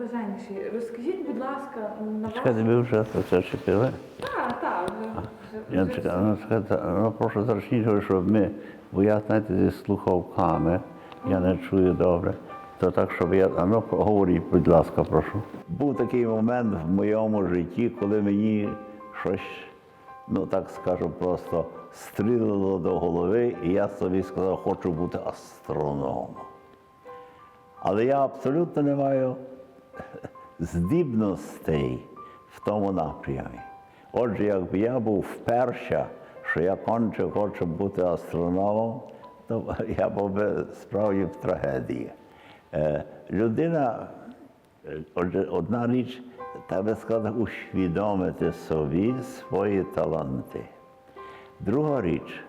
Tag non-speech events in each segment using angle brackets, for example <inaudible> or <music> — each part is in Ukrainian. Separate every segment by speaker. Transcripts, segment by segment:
Speaker 1: блаженніший. Розкажіть, будь ласка, на
Speaker 2: Чекайте,
Speaker 1: вас.
Speaker 2: ви вже це чекали?
Speaker 1: Так, так, вже, вже,
Speaker 2: Я чекаю, ну, чекайте, ну прошу зручніше, щоб ми, бо я, знаєте, зі слухавками, я не чую добре. То так, щоб я. А ну, говоріть, будь ласка, прошу. Був такий момент в моєму житті, коли мені щось, ну так скажу, просто стрілило до голови, і я собі сказав, хочу бути астрономом. Але я абсолютно не маю здібностей в тому напрямі. Отже, якби я був вперше, що я конче хочу бути астрономом, то я був би справді в трагедії. Е, людина, е, одна річ, треба сказати, усвідомити собі свої таланти. Друга річ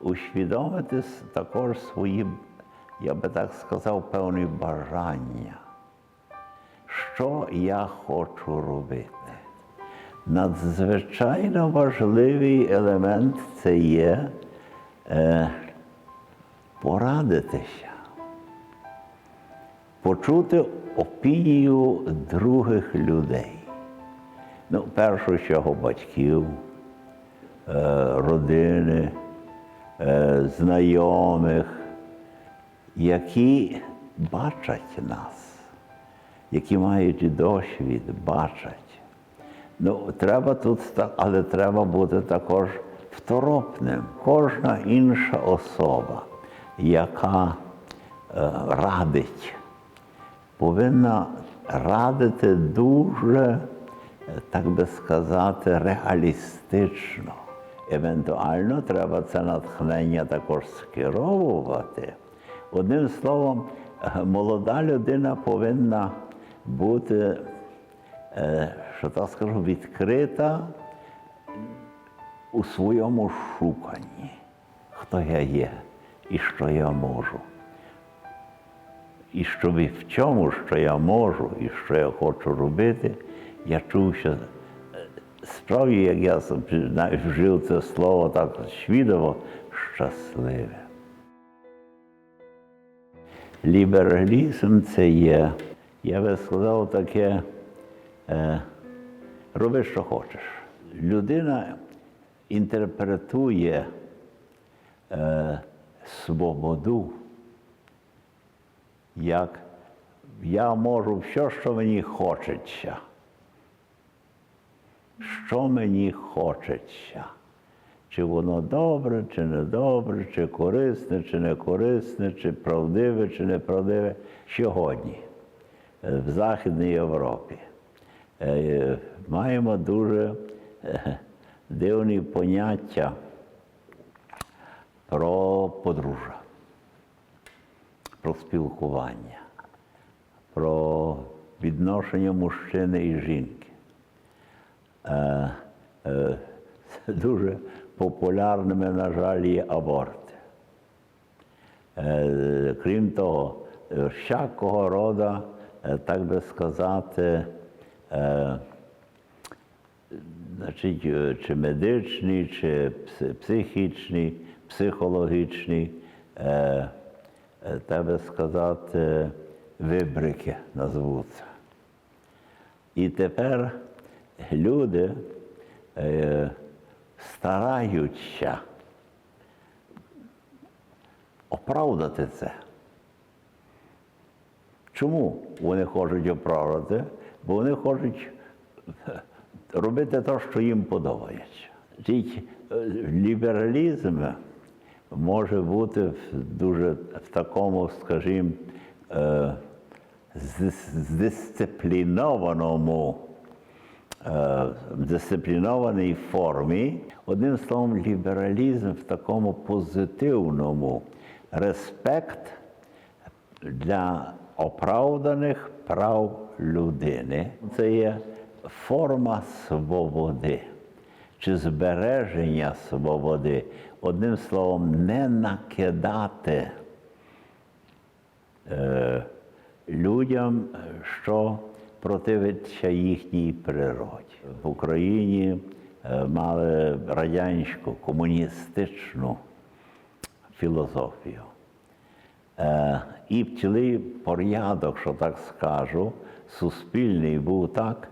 Speaker 2: усвідомити також свої, я би так сказав, певні бажання. Що я хочу робити? Надзвичайно важливий елемент це є е, порадитися, почути опінію других людей. Ну, першу чого батьків, е, родини, е, знайомих, які бачать нас, які мають досвід, бачать. Ну, треба тут, але треба бути також второпним. Кожна інша особа, яка е, радить, повинна радити дуже, так би сказати, реалістично. Евентуально треба це натхнення також скеровувати. Одним словом, е, молода людина повинна бути, е, що так скажу, відкрита у своєму шуканні, хто я є і що я можу. І що ви в чому, що я можу і що я хочу робити, я чув, що е, справді, як я вжив це слово так свідомо, щасливе. Лібералізм це є, я би сказав, таке, е, роби, що хочеш. Людина інтерпретує е, свободу як я можу все, що мені хочеться. Що мені хочеться. Чи воно добре, чи не добре, чи корисне, чи не корисне, чи правдиве, чи неправдиве. Сьогодні в Західній Європі е, маємо дуже е, дивні поняття про подружжя про спілкування, про відношення мужчини і жінки. Е, е, дуже популярними, на жаль, є аборти. Е, крім того, е, всякого роду, е, так би сказати, е, значить, е, чи медичні, чи психічні, психологічні, е, е, так би сказати, вибрики назвуться. І тепер люди е, стараються оправдати це. Чому вони хочуть оправдати? Бо вони хочуть робити те, що їм подобається. Значить, е, Лібералізм може бути в дуже в такому, скажімо, е, здисциплінованому, е, дисциплінованій формі. Одним словом, лібералізм в такому позитивному респект для оправданих прав людини. Це є форма свободи чи збереження свободи. Одним словом, не накидати е, людям, що противиться їхній природі. В Україні е, мали радянську комуністичну філософію. Е, і цілий порядок, що так скажу, суспільний був так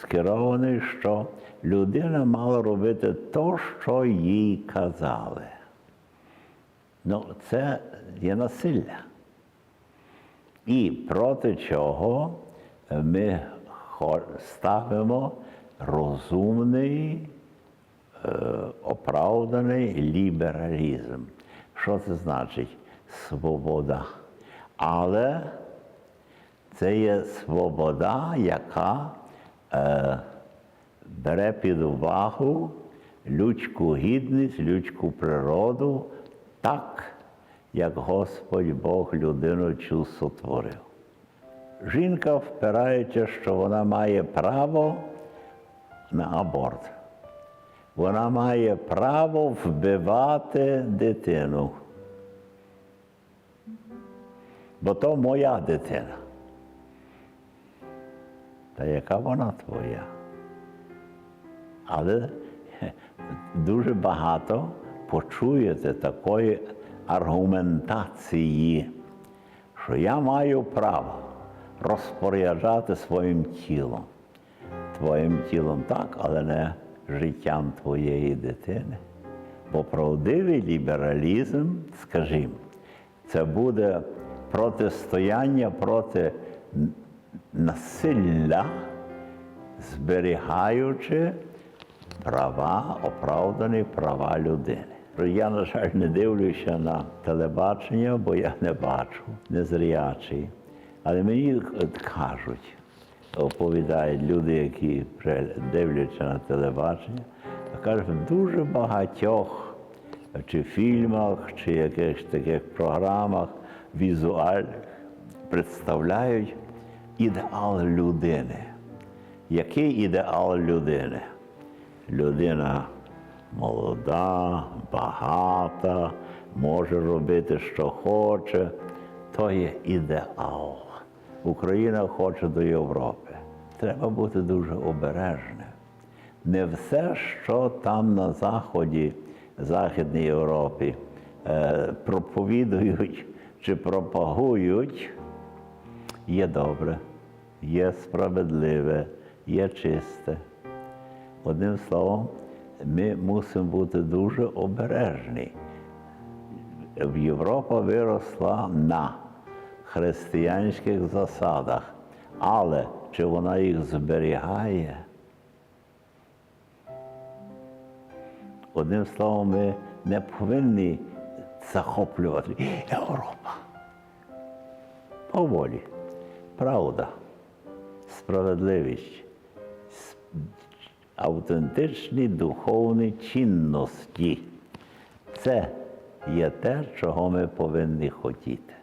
Speaker 2: скерований, що людина мала робити те, що їй казали. Ну, це є насилля. І проти чого ми ставимо розумний, е, оправданий лібералізм. Що це значить? Свобода. Але це є свобода, яка е, бере під увагу людську гідність, людську природу так, як Господь Бог людину цю сотворив. Жінка впирається, що вона має право на аборт. Вона має право вбивати дитину. Бо то моя дитина. Та яка вона твоя? Але <laughs> дуже багато почуєте такої аргументації, що я маю право розпоряджати своїм тілом. Твоїм тілом так, але не життям твоєї дитини. Бо правдивий лібералізм, скажімо, це буде протистояння проти насилля, зберігаючи права, оправдані права людини. Я, на жаль, не дивлюся на телебачення, бо я не бачу, незрячий. Але мені кажуть, оповідають люди, які дивляться на телебачення, кажуть, дуже багатьох чи фільмах, чи якихось таких програмах візуальних представляють ідеал людини. Який ідеал людини? Людина молода, багата, може робити, що хоче. То є ідеал. Україна хоче до Європи. Треба бути дуже обережним. Не все, що там на Заході, Західній Європі, е, проповідують чи пропагують, є добре, є справедливе, є чисте. Одним словом, ми мусимо бути дуже обережні. Європа виросла на християнських засадах, але чи вона їх зберігає? Одним словом, ми не повинні захоплювати Європа. Поволі. Правда, справедливість, автентичні духовні чинності. Це є те, чого ми повинні хотіти.